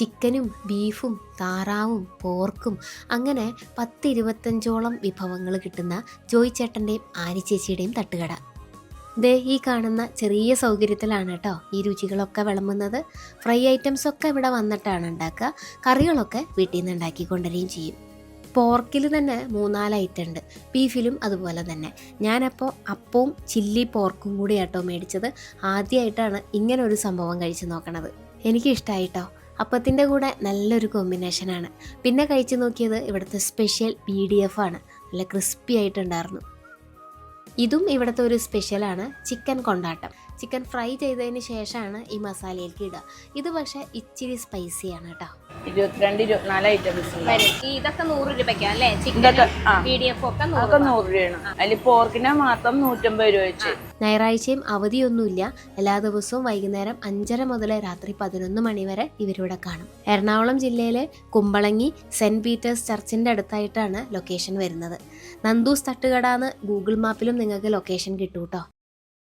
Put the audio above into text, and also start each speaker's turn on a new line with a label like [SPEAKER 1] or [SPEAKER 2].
[SPEAKER 1] ചിക്കനും ബീഫും താറാവും പോർക്കും അങ്ങനെ പത്തിരുപത്തഞ്ചോളം വിഭവങ്ങൾ കിട്ടുന്ന ജോയിച്ചേട്ടന്റെയും ചേട്ടന്റെയും ആനി ചേച്ചിയുടെയും തട്ടുകട. ദേ ഈ കാണുന്ന ചെറിയ സൗകര്യത്തിലാണ് കേട്ടോ ഈ രുചികളൊക്കെ വിളമ്പുന്നത്. ഫ്രൈ ഐറ്റംസ് ഒക്കെ ഇവിടെ വന്നിട്ടാണ് ഉണ്ടാക്കുക. കറികളൊക്കെ വീട്ടിൽ നിന്ന് ഉണ്ടാക്കിക്കൊണ്ടുവരികയും ചെയ്യും. പോർക്കിൽ തന്നെ മൂന്നാൽ ഐറ്റം ഉണ്ട്. ബീഫിലും അതുപോലെ തന്നെ. ഞാനപ്പോൾ അപ്പവും ചില്ലി പോർക്കും കൂടി ആട്ടോ മേടിച്ചത്. ആദ്യമായിട്ടാണ് ഇങ്ങനെ ഒരു സംഭവം കഴിച്ചു നോക്കണത്. എനിക്ക് ഇഷ്ടമായിട്ടോ അപ്പത്തിന്റെ കൂടെ നല്ലൊരു കോമ്പിനേഷനാണ്. പിന്നെ കഴിച്ചു നോക്കിയത് ഇവിടുത്തെ സ്പെഷ്യൽ പി ഡി എഫ് ആണ്. നല്ല ക്രിസ്പി ആയിട്ടുണ്ടായിരുന്നു. ഇതും ഇവിടുത്തെ ഒരു സ്പെഷ്യലാണ് ചിക്കൻ കൊണ്ടാട്ടം. ചിക്കൻ ഫ്രൈ ചെയ്തതിന് ശേഷമാണ് ഈ മസാലയിലേക്ക് ഇടുക. ഇത് പക്ഷേ ഇച്ചിരി സ്പൈസിയാണ് കേട്ടോ.
[SPEAKER 2] ഇരുപത്തിരണ്ട് ഇരുപത്തിനാല് ഐറ്റംസ്
[SPEAKER 3] ഇതൊക്കെ നൂറ് രൂപയ്ക്കാണ് അല്ലേ? ചിക്കൻ ഒക്കെ നൂറ്
[SPEAKER 2] രൂപയാണ്. അതിൽ പോർക്കിനെ മാത്രം നൂറ്റമ്പത് രൂപ വെച്ച്.
[SPEAKER 1] ഞായറാഴ്ചയും അവധിയൊന്നുമില്ല. എല്ലാ ദിവസവും വൈകുന്നേരം അഞ്ചര മുതൽ രാത്രി പതിനൊന്ന് മണി വരെ ഇവരിവിടെ കാണും. എറണാകുളം ജില്ലയിലെ കുമ്പളങ്ങി സെന്റ് പീറ്റേഴ്സ് ചർച്ചിന്റെ അടുത്തായിട്ടാണ് ലൊക്കേഷൻ വരുന്നത്. നന്ദൂസ് തട്ടുകട എന്ന് ഗൂഗിൾ മാപ്പിലും നിങ്ങൾക്ക് ലൊക്കേഷൻ കിട്ടൂട്ടോ. കേട്ടോ